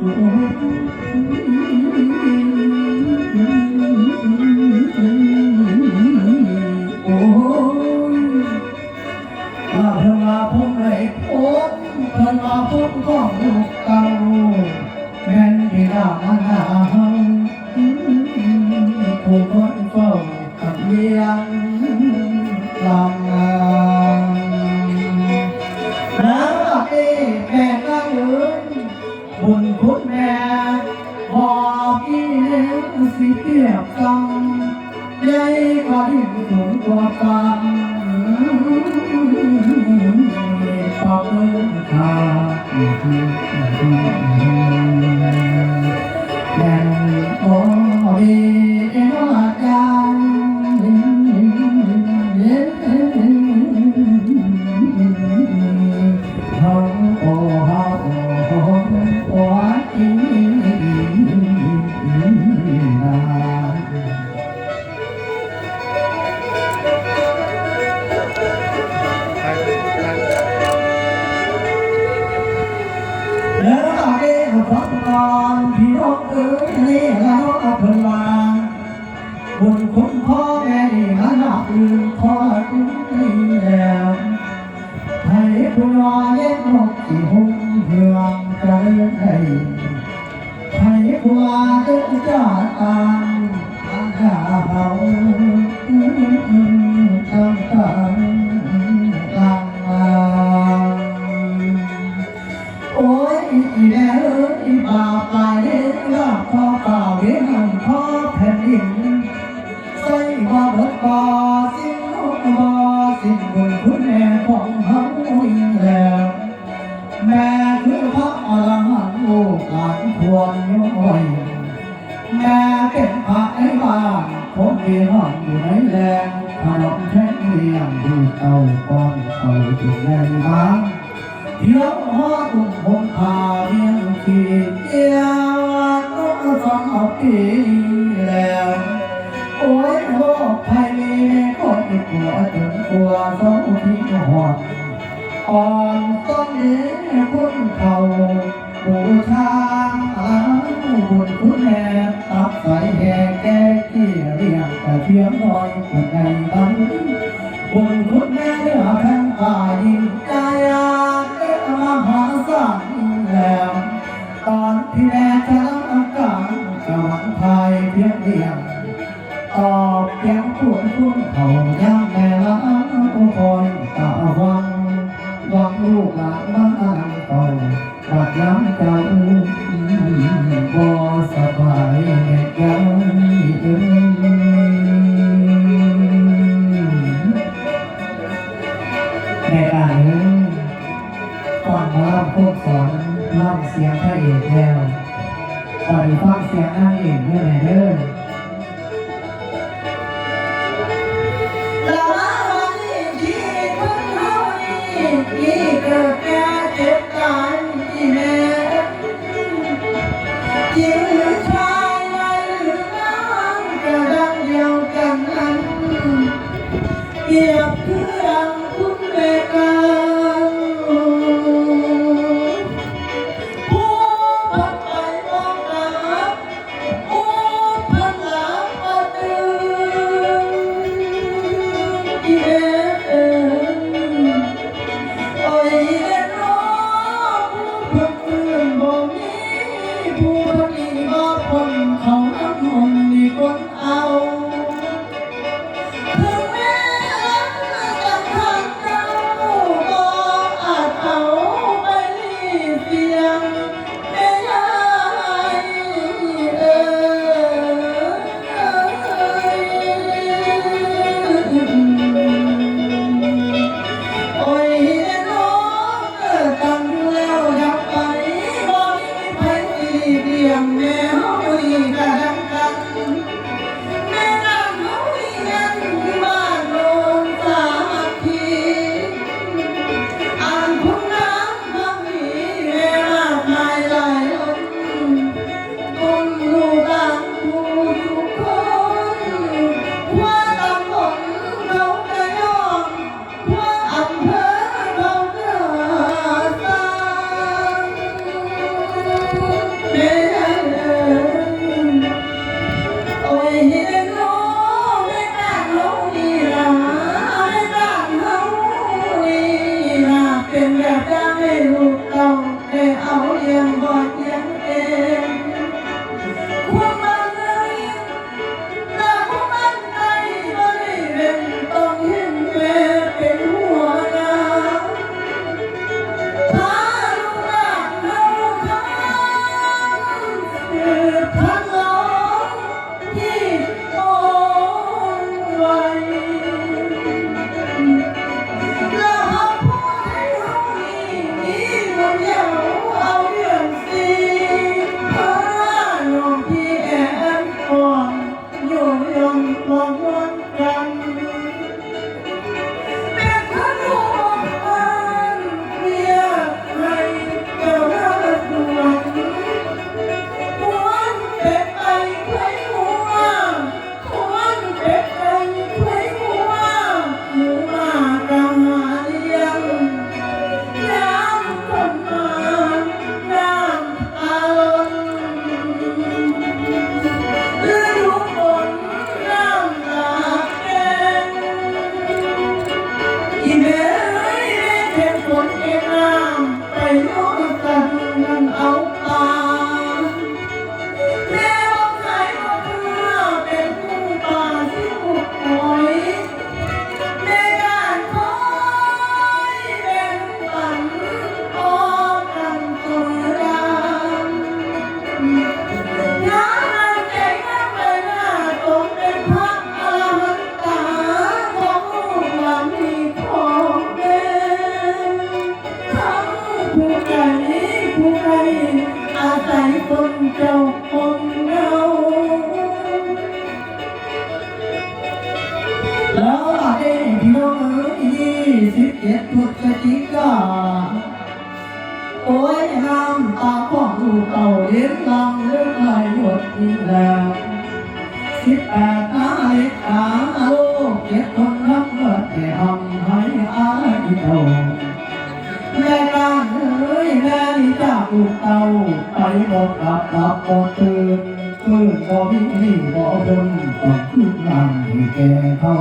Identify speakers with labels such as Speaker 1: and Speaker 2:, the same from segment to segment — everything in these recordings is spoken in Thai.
Speaker 1: โบุญคุณแม่พอพี่เลี้ยงสิเทียบกันใหญ่กว่าดินสูงกว่าฟ้า บ่สิ้นลูบ่สิ้นบุญคุณแม่ของเฮาอีกแล้วแม่คือพระอรหันต์ลูกหลานควรย้อยแม่เป็นพระไอ้บ้านผมมีห้องอยู่ในแรงขนมแท่งเลี้ยงดูเต่าก้อนเขาถึงแรงบ้างเที่ยวหอตุ้มผมพาเมียงขีดเดียวก็ฟังเอาปีแล้วโอ้ยโล กภัยมีคนอีกหัวถึงกลัวเศร้าที่หอดอ่อนต้นนี้คุณเขาบูชาอาบุญคุณแม่ตับใส่แห่แก่ที่เรียกแต่เพียงน้อยคนใดบ้างบุญคุณแม่เนื้อแผ่นตายิ่งใจอาเอ็มหาสังแล้วตอนที่แม่ทำอาการกำลังพายเพียงเดียว ตอบเพียงพูดคุณเขาย่างแม่ละอุคอยตาวังหวังลูกหลานบ้านเก่าบัดย้ำเจ้าบ่สบายแม่เจ้าเอ้ยในการนี้ก่อนมารับพวกสอนรับเสียงพระเอกแล้วก่อนฟังเสียงนางเอกด้วยนะเด้อ Come นี้ผู้อาศัตนเจ้าคงเงาแล้วอ้พี่น้องเอ๋ยี่สิบเอ็ดพฤศจิกาโอยห้ามตาของลูกเอาเลี้ยงลังเรื่องไรหมดอีกแล้ว บอกเธอเมื่อพอพี่พี่อคนต้องขึ้นนำแก่เขา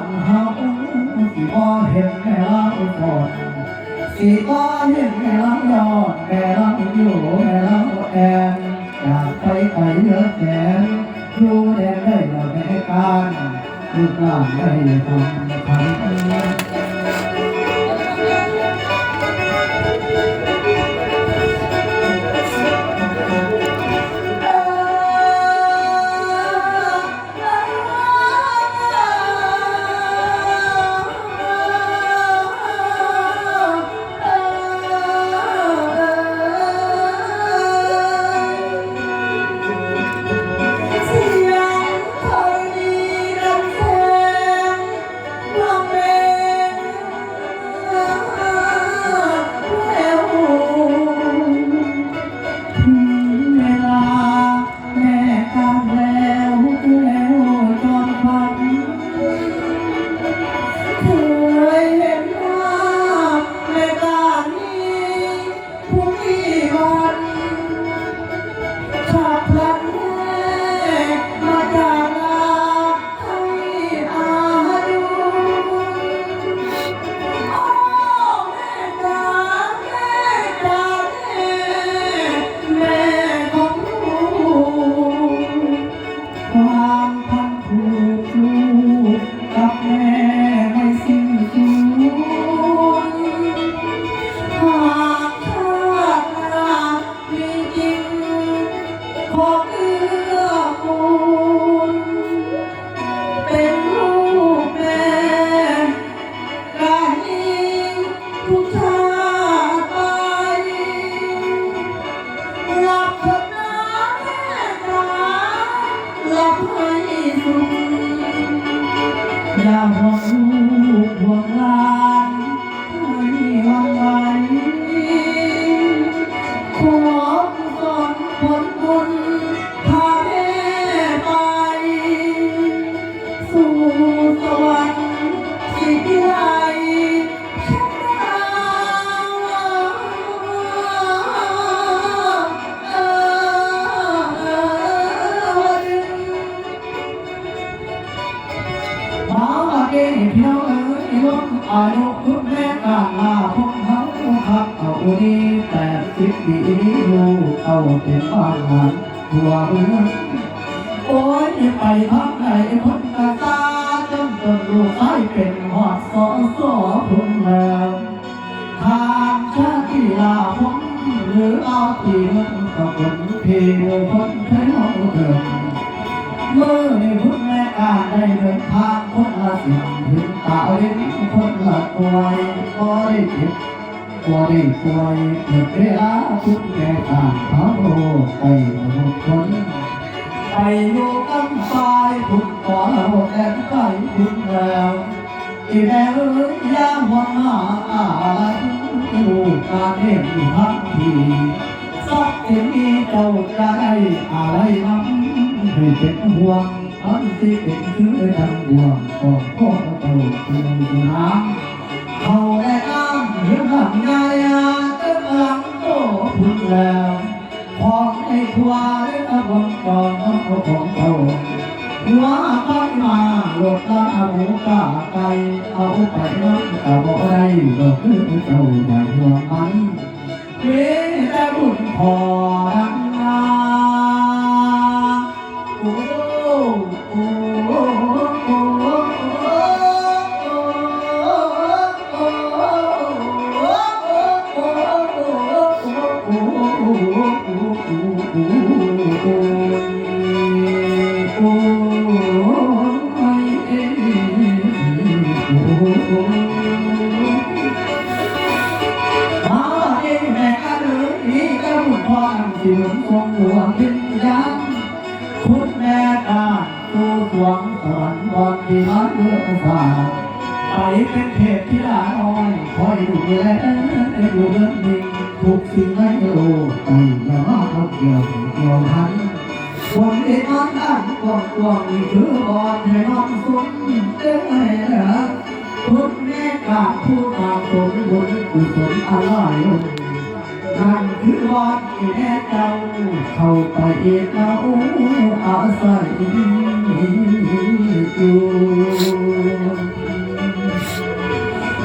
Speaker 1: างเฮาสิบ่เห็นแม่ลางอ่อนสิบ่เห็นแม่ลางยอดแม่ลางอยู่แม่ลางแอนอยากไปไกลเยอะแสนอยู่แดนได้ละแม่การลูกหลานได้ทำทำ เป็นบ้านหังหัวเมืองโอ้ยไปทักไหนพ้นตาตาจนจนลูกชายเป็นหอดสอสอพุ่งแล้วทางชาติลาพ้นหรือเอาตีมันกับคนเพียวพ้นใช้ห้วเดิมเมื่อในพุทธแม่กาได้เดินทางคนละเสียงถึงตาเล่นคนละตัวก็ได้เก็บก็ได้ป่วยเกิดเวลาทุกแก การเขาโลกไปหมดคนไปอยู่กันตายทุกก่อเราแอบไปทุกแล้วอีแม่เอ้ยยามวันหาอะไรลูกตาเทียมอยู่พักทีสักทีนี้เจ้าจะได้อะไรนั้นให้เป็นห่วงอันที่เป็นคือทางห่วงของพ่อเจ้าคือน้ำเขาได้อ้างเรื่องหลังยายา แล้วพอไอ้ควายตะบนก่อนเอาของเจ้าหัวพันมาหลดตาหมูกาไก่เอาไปน้ำกะบ่ไรก็คือเจ้าอย่าหัวไมันเวแต่บุญพอ อย่าเกี่ยวเกี่ยวพันวันนี้มันอันกว้างกว้างนี่คือบอนให้น้องสุนเด้อเหรอคุณแม่กาผู้ตามสมบุญกุศลอะไรนั่นคือวัดที่แม่เจ้าเข้าไปเอกเอาอาศัยอยู่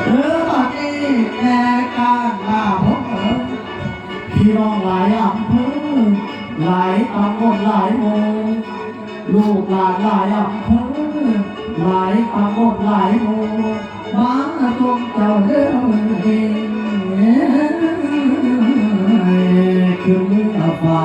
Speaker 1: เออบัดนี้แม่การลาผมเอ๋ยพี่น้องหลายอำเภอ หลายตำบลหลายโมลูกหลานหลายอำเภอหลายตำบลหลายโมู่มาจงเจ้าเรื่องเองคือมือฟ้า